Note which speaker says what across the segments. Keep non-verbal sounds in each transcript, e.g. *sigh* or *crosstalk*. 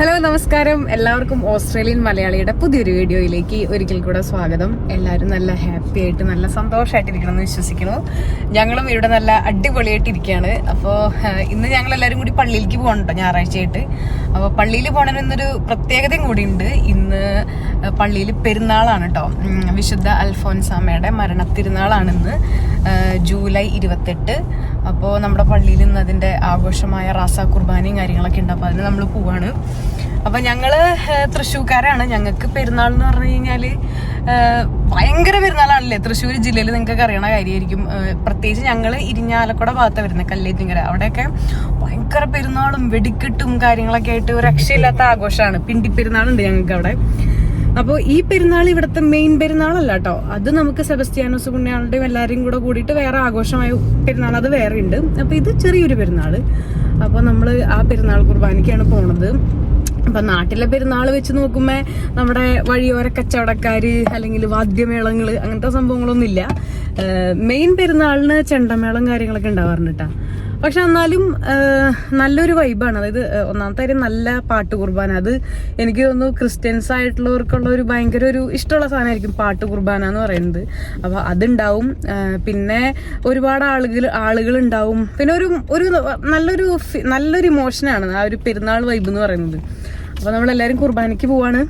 Speaker 1: Hello നമസ്കാരം. എല്ലാവർക്കും Australian മലയാളിയുടെ പുതിയൊരു വീഡിയോയിലേക്ക് ഒരിക്കൽ കൂടെ സ്വാഗതം. എല്ലാവരും നല്ല ഹാപ്പി ആയിട്ട് നല്ല സന്തോഷമായിട്ടിരിക്കണം എന്ന് വിശ്വസിക്കുന്നു. ഞങ്ങളും ഇവിടെ നല്ല അടിപൊളിയായിട്ടിരിക്കുകയാണ്. അപ്പോൾ ഇന്ന് ഞങ്ങൾ എല്ലാവരും കൂടി പള്ളിയിലേക്ക് പോകണം കേട്ടോ ഞായറാഴ്ചയായിട്ട്. അപ്പോൾ പള്ളിയിൽ പോകണമെന്നൊരു പ്രത്യേകതയും കൂടിയുണ്ട്. ഇന്ന് പള്ളിയിൽ പെരുന്നാളാണ് കേട്ടോ വിശുദ്ധ അൽഫോൻസാമയുടെ മരണത്തിരുന്നാളാണ് ഇന്ന് ജൂലൈ ഇരുപത്തെട്ട്. അപ്പോൾ നമ്മുടെ പള്ളിയിൽ ഇന്ന് അതിന്റെ ആഘോഷമായ റാസ കുർബാനയും കാര്യങ്ങളൊക്കെ ഉണ്ട്. അപ്പോൾ അതിന് നമ്മൾ പോവാണ്. അപ്പോൾ ഞങ്ങൾ തൃശ്ശൂർക്കാരാണ്. ഞങ്ങൾക്ക് പെരുന്നാൾ എന്ന് പറഞ്ഞു കഴിഞ്ഞാൽ ഭയങ്കര പെരുന്നാളാണല്ലേ? തൃശ്ശൂർ ജില്ലയിൽ നിങ്ങൾക്ക് അറിയണ കാര്യമായിരിക്കും. പ്രത്യേകിച്ച് ഞങ്ങൾ ഇരിഞ്ഞാലക്കുട ഭാഗത്താണ് വരുന്നത് കല്ലേറ്റിങ്കര അവിടെയൊക്കെ ഭയങ്കര പെരുന്നാളും വെടിക്കെട്ടും കാര്യങ്ങളൊക്കെ ആയിട്ട് ഒരു രക്ഷയില്ലാത്ത ആഘോഷമാണ്. പിണ്ടി പെരുന്നാളുണ്ട് ഞങ്ങൾക്ക് അവിടെ അപ്പോൾ ഈ പെരുന്നാൾ ഇവിടുത്തെ മെയിൻ പെരുന്നാളല്ല കേട്ടോ അത് നമുക്ക് സെബസ്റ്റിയാനോസ് പുണ്യാളുടെയും എല്ലാവരും കൂടെ കൂടിയിട്ട് വേറെ ആഘോഷമായ പെരുന്നാൾ അത് വേറെ ഉണ്ട് അപ്പോൾ ഇത് ചെറിയൊരു പെരുന്നാൾ. അപ്പോൾ നമ്മൾ ആ പെരുന്നാൾ കുർബാനയ്ക്കാണ് പോണത്. അപ്പൊ നാട്ടിലെ പെരുന്നാൾ വെച്ച് നോക്കുമ്പോ നമ്മുടെ വഴിയോര കച്ചവടക്കാര് അല്ലെങ്കിൽ വാദ്യമേളങ്ങൾ അങ്ങനത്തെ സംഭവങ്ങളൊന്നും ഇല്ല മെയിൻ പെരുന്നാളിന് ചെണ്ടമേളം കാര്യങ്ങളൊക്കെ ഉണ്ടാവാറുണ്ട് കേട്ടാ പക്ഷെ എന്നാലും നല്ലൊരു വൈബാണ് അതായത് ഒന്നാമത്തെ കാര്യം നല്ല പാട്ട് കുർബാന. അത് എനിക്ക് തോന്നുന്നു ക്രിസ്ത്യൻസ് ആയിട്ടുള്ളവർക്കുള്ള ഒരു ഭയങ്കര ഒരു ഇഷ്ടമുള്ള സാധനമായിരിക്കും പാട്ട് കുർബാന എന്ന് പറയുന്നത്. അപ്പോൾ അതുണ്ടാവും. പിന്നെ ഒരുപാട് ആളുകൾ ആളുകൾ ഉണ്ടാവും പിന്നെ ഒരു ഒരു നല്ലൊരു നല്ലൊരു ഇമോഷനാണ് ആ ഒരു പെരുന്നാൾ വൈബ് എന്ന് പറയുന്നത്. അപ്പോൾ നമ്മളെല്ലാവരും കുർബാനയ്ക്ക് പോവാണ്.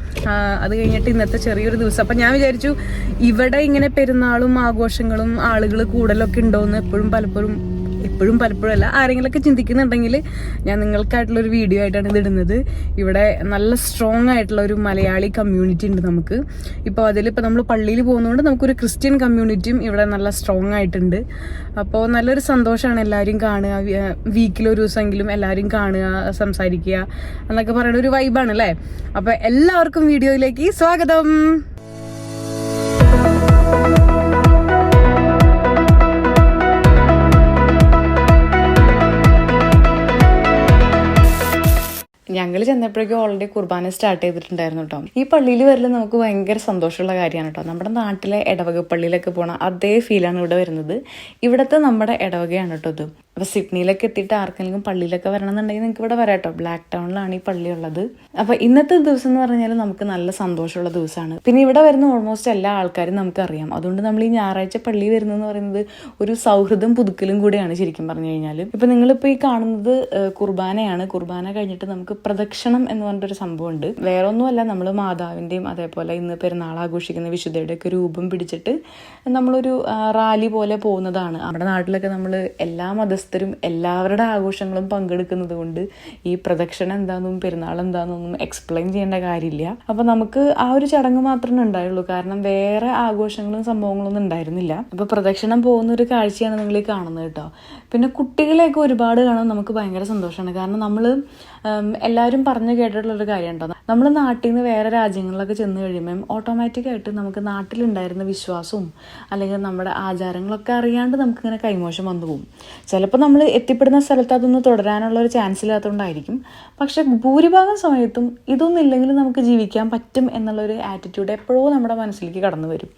Speaker 1: അത് കഴിഞ്ഞിട്ട് ഇന്നത്തെ ചെറിയൊരു ദിവസം. അപ്പം ഞാൻ വിചാരിച്ചു ഇവിടെ ഇങ്ങനെ പെരുന്നാളും ആഘോഷങ്ങളും ആളുകൾ കൂടുതലൊക്കെ ഉണ്ടോയെന്ന് എപ്പോഴും പലപ്പോഴും എപ്പോഴും പലപ്പോഴും അല്ല ആരെങ്കിലുമൊക്കെ ചിന്തിക്കുന്നുണ്ടെങ്കിൽ ഞാൻ നിങ്ങൾക്കായിട്ടുള്ള ഒരു വീഡിയോ ആയിട്ടാണ് ഇത് ഇടുന്നത്. ഇവിടെ നല്ല സ്ട്രോങ് ആയിട്ടുള്ള ഒരു മലയാളി കമ്മ്യൂണിറ്റി ഉണ്ട് നമുക്ക്. ഇപ്പോൾ അതിൽ ഇപ്പോൾ നമ്മൾ പള്ളിയിൽ പോകുന്നതുകൊണ്ട് നമുക്കൊരു ക്രിസ്ത്യൻ കമ്മ്യൂണിറ്റിയും ഇവിടെ നല്ല സ്ട്രോങ് ആയിട്ടുണ്ട്. അപ്പോൾ നല്ലൊരു സന്തോഷമാണ് എല്ലാവരും കാണുക. വീക്കിൽ ഒരു ദിവസമെങ്കിലും എല്ലാവരും കാണുക സംസാരിക്കുക എന്നൊക്കെ പറയുന്ന ഒരു വൈബാണ് അല്ലേ അപ്പോൾ എല്ലാവർക്കും വീഡിയോയിലേക്ക് സ്വാഗതം. ഞങ്ങൾ ചെന്നപ്പോഴേക്കും ഓൾറെഡി കുർബാന സ്റ്റാർട്ട് ചെയ്തിട്ടുണ്ടായിരുന്നു കേട്ടോ ഈ പള്ളിയിൽ വരൽ നമുക്ക് ഭയങ്കര സന്തോഷമുള്ള കാര്യമാണ് കേട്ടോ നമ്മുടെ നാട്ടിലെ ഇടവക പള്ളിയിലൊക്കെ പോണ അതേ ഫീലാണ് ഇവിടെ വരുന്നത്. ഇവിടുത്തെ നമ്മുടെ ഇടവകയാണ് കേട്ടോ ഇത്. അപ്പോൾ സിഡ്നിയിലൊക്കെ എത്തിയിട്ട് ആർക്കെങ്കിലും പള്ളിയിലൊക്കെ വരണമെന്നുണ്ടെങ്കിൽ നിങ്ങൾക്ക് ഇവിടെ വരാം കേട്ടോ ബ്ലാക്ക് ടൗണിലാണ് ഈ പള്ളി ഉള്ളത്. അപ്പോൾ ഇന്നത്തെ ദിവസം എന്ന് പറഞ്ഞാൽ നമുക്ക് നല്ല സന്തോഷമുള്ള ദിവസമാണ്. പിന്നെ ഇവിടെ വരുന്ന ഓൾമോസ്റ്റ് എല്ലാ ആൾക്കാരും നമുക്കറിയാം അതുകൊണ്ട് നമ്മൾ ഈ ഞായറാഴ്ച പള്ളി വരുന്നതെന്ന് പറയുന്നത് ഒരു സൗഹൃദം പുതുക്കലും കൂടെയാണ് ശരിക്കും പറഞ്ഞു കഴിഞ്ഞാൽ ഇപ്പോൾ നിങ്ങളിപ്പോൾ ഈ കാണുന്നത് കുർബാനയാണ്. കുർബാന കഴിഞ്ഞിട്ട് നമുക്ക് പ്രദക്ഷിണം എന്ന് പറഞ്ഞിട്ടൊരു സംഭവമുണ്ട്. വേറെ ഒന്നുമല്ല നമ്മൾ മാതാവിന്റെയും അതേപോലെ ഇന്ന് പെരുന്നാൾ ആഘോഷിക്കുന്ന വിശുദ്ധയുടെ ഒക്കെ രൂപം പിടിച്ചിട്ട് നമ്മളൊരു റാലി പോലെ പോകുന്നതാണ്. നമ്മുടെ നാട്ടിലൊക്കെ നമ്മൾ എല്ലാ മതസ്ഥരും എല്ലാവരുടെ ആഘോഷങ്ങളും പങ്കെടുക്കുന്നത് കൊണ്ട് ഈ പ്രദക്ഷിണം എന്താണെന്നും പെരുന്നാൾ എന്താണെന്നൊന്നും എക്സ്പ്ലെയിൻ ചെയ്യേണ്ട കാര്യമില്ല. അപ്പൊ നമുക്ക് ആ ഒരു ചടങ്ങ് മാത്രമേ ഉണ്ടായുള്ളൂ. കാരണം വേറെ ആഘോഷങ്ങളും സംഭവങ്ങളൊന്നും ഉണ്ടായിരുന്നില്ല. അപ്പൊ പ്രദക്ഷിണം പോകുന്ന ഒരു കാഴ്ചയാണ് നിങ്ങൾ ഈ കാണുന്നത് കേട്ടോ. പിന്നെ കുട്ടികളെയൊക്കെ ഒരുപാട് കാണാൻ നമുക്ക് ഭയങ്കര സന്തോഷമാണ്. കാരണം നമ്മൾ എല്ലാവരും പറഞ്ഞു കേട്ടിട്ടുള്ള ഒരു കാര്യം ഉണ്ടോ? നമ്മൾ നാട്ടിൽ നിന്ന് വേറെ രാജ്യങ്ങളിലൊക്കെ ചെന്ന് കഴിയുമ്പം ഓട്ടോമാറ്റിക്കായിട്ട് നമുക്ക് നാട്ടിലുണ്ടായിരുന്ന വിശ്വാസവും അല്ലെങ്കിൽ നമ്മുടെ ആചാരങ്ങളൊക്കെ അറിയാണ്ട് നമുക്കിങ്ങനെ കൈമോശം വന്നു പോകും. ചിലപ്പോൾ നമ്മൾ എത്തിപ്പെടുന്ന സ്ഥലത്ത് അതൊന്ന് തുടരാനുള്ള ഒരു ചാൻസ് ഇല്ലാത്തതുകൊണ്ടായിരിക്കും പക്ഷേ ഭൂരിഭാഗം സമയത്തും ഇതൊന്നും നമുക്ക് ജീവിക്കാൻ പറ്റും എന്നുള്ളൊരു ആറ്റിറ്റ്യൂഡ് എപ്പോഴോ നമ്മുടെ മനസ്സിലേക്ക് കടന്നു വരും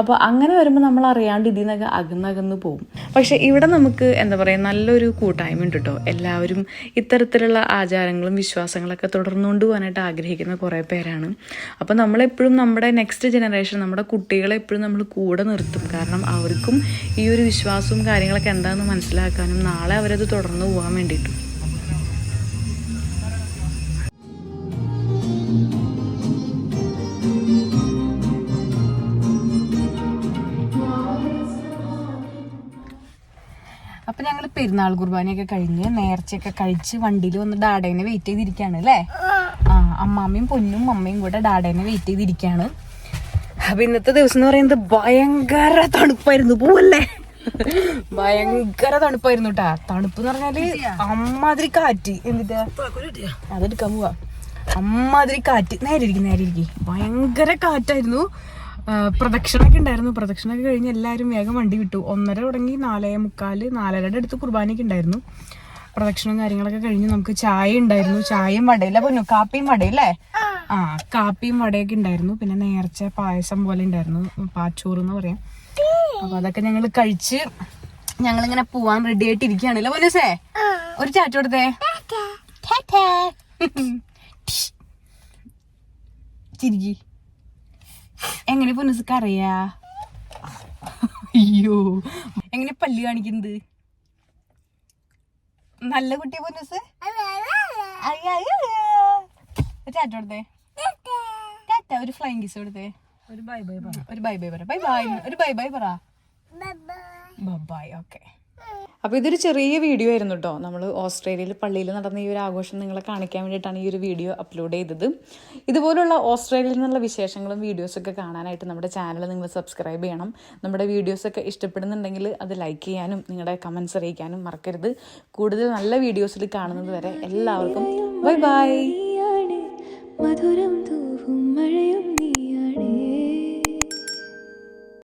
Speaker 1: അപ്പോൾ അങ്ങനെ വരുമ്പോൾ നമ്മൾ അറിയാണ്ട് ഇതിൽ നിന്നൊക്കെ അകന്നകന്ന് പോകും. പക്ഷേ ഇവിടെ നമുക്ക് എന്താ പറയുക നല്ലൊരു കൂട്ടായ്മ ഉണ്ട് കേട്ടോ എല്ലാവരും ഇത്തരത്തിലുള്ള ആചാരങ്ങളും വിശ്വാസങ്ങളൊക്കെ തുടർന്നുകൊണ്ട് പോകാനായിട്ട് ആഗ്രഹിക്കുന്ന കുറേ പേരാണ്. അപ്പോൾ നമ്മളെപ്പോഴും നമ്മുടെ നെക്സ്റ്റ് ജനറേഷൻ നമ്മുടെ കുട്ടികളെ എപ്പോഴും നമ്മൾ കൂടെ നിർത്തും. കാരണം അവർക്കും ഈ ഒരു വിശ്വാസവും കാര്യങ്ങളൊക്കെ എന്താണെന്ന് മനസ്സിലാക്കാനും നാളെ അവരത് തുടർന്ന് പോകാൻ വേണ്ടിയിട്ടും. പെരുന്നാൾ കുർബാനയൊക്കെ കഴിഞ്ഞ് നേർച്ചയൊക്കെ കഴിച്ച് വണ്ടിയിൽ വന്ന് ഡാഡേനെ വെയിറ്റ് ചെയ്തിരിക്കുകയാണ് അല്ലേ? ആ അമ്മാമ്മയും പൊന്നും അമ്മയും കൂടെ ഡാഡേനെ വെയിറ്റ് ചെയ്തിരിക്കുകയാണ്. അപ്പൊ ഇന്നത്തെ ദിവസം എന്ന് പറയുന്നത് ഭയങ്കര തണുപ്പായിരുന്നു പോവല്ലേ? ഭയങ്കര തണുപ്പായിരുന്നു കേട്ടാ തണുപ്പ് എന്ന് പറഞ്ഞാൽ അമ്മാതിരി കാറ്റ്. എന്നിട്ടാ അതെടുക്കാൻ പോവാ. അമ്മാതിരി കാറ്റ്. നേരെ ഇരിക്കും നേരെ ഇരിക്കും. ഭയങ്കര കാറ്റായിരുന്നു. പ്രദക്ഷിണൊക്കെ ഉണ്ടായിരുന്നു. പ്രദക്ഷിണൊക്കെ കഴിഞ്ഞ് എല്ലാവരും വേഗം വണ്ടി വിട്ടു. ഒന്നര തുടങ്ങി നാലേ മുക്കാൽ നാലരയുടെ അടുത്ത് കുർബാനയൊക്കെ ഉണ്ടായിരുന്നു. പ്രദക്ഷിണം കാര്യങ്ങളൊക്കെ കഴിഞ്ഞ് നമുക്ക് ചായ ഉണ്ടായിരുന്നു. ചായയും വടയില്ല പൊന്നു. കാപ്പിയും വടയില്ലേ ആ കാപ്പിയും വടയൊക്കെ ഉണ്ടായിരുന്നു. പിന്നെ നേർച്ച പായസം പോലെ ഉണ്ടായിരുന്നു. പാച്ചോറ് എന്ന് പറയാം. അപ്പൊ അതൊക്കെ ഞങ്ങൾ കഴിച്ച് ഞങ്ങളിങ്ങനെ പോവാൻ റെഡി ആയിട്ട് ഇരിക്കുകയാണല്ലോ പൊന്നൂസേ? ഒരു ചാറ്റ് കൊടുത്തേ. *laughs*
Speaker 2: ചിരിക്കി. എങ്ങനെ പൊന്നുസ് അറിയാ? അയ്യോ. എങ്ങനെ പല്ല് കാണിക്കുന്നത്? നല്ല കുട്ടിയെ പൊന്നുസ് ടാറ്റ കൊടുത്തേ ടാറ്റ ഒരു ഫ്ലൈങ് കിസ് കൊടുത്തേ
Speaker 1: ഒരു ബൈ ബൈ പറ.
Speaker 2: ഒരു ബൈ ബൈ പറ. ബൈ ബൈ ഒരു ബൈ ബൈ പറ. ബൈ ഓക്കെ അപ്പോൾ ഇതൊരു ചെറിയ വീഡിയോ ആയിരുന്നു കേട്ടോ നമ്മൾ ഓസ്ട്രേലിയയിൽ പള്ളിയിൽ നടന്ന ഈ ഒരു ആഘോഷം നിങ്ങളെ കാണിക്കാൻ വേണ്ടിയിട്ടാണ് ഈ ഒരു വീഡിയോ അപ്ലോഡ് ചെയ്തത്. ഇതുപോലുള്ള ഓസ്ട്രേലിയയിൽ നിന്നുള്ള വിശേഷങ്ങളും വീഡിയോസൊക്കെ കാണാനായിട്ട് നമ്മുടെ ചാനൽ നിങ്ങൾ സബ്സ്ക്രൈബ് ചെയ്യണം. നമ്മുടെ വീഡിയോസൊക്കെ ഇഷ്ടപ്പെടുന്നുണ്ടെങ്കിൽ അത് ലൈക്ക് ചെയ്യാനും നിങ്ങളുടെ കമൻസ് അറിയിക്കാനും മറക്കരുത്. കൂടുതൽ നല്ല വീഡിയോസിൽ കാണുന്നത് വരെ എല്ലാവർക്കും ബൈ ബൈ
Speaker 3: മധുരം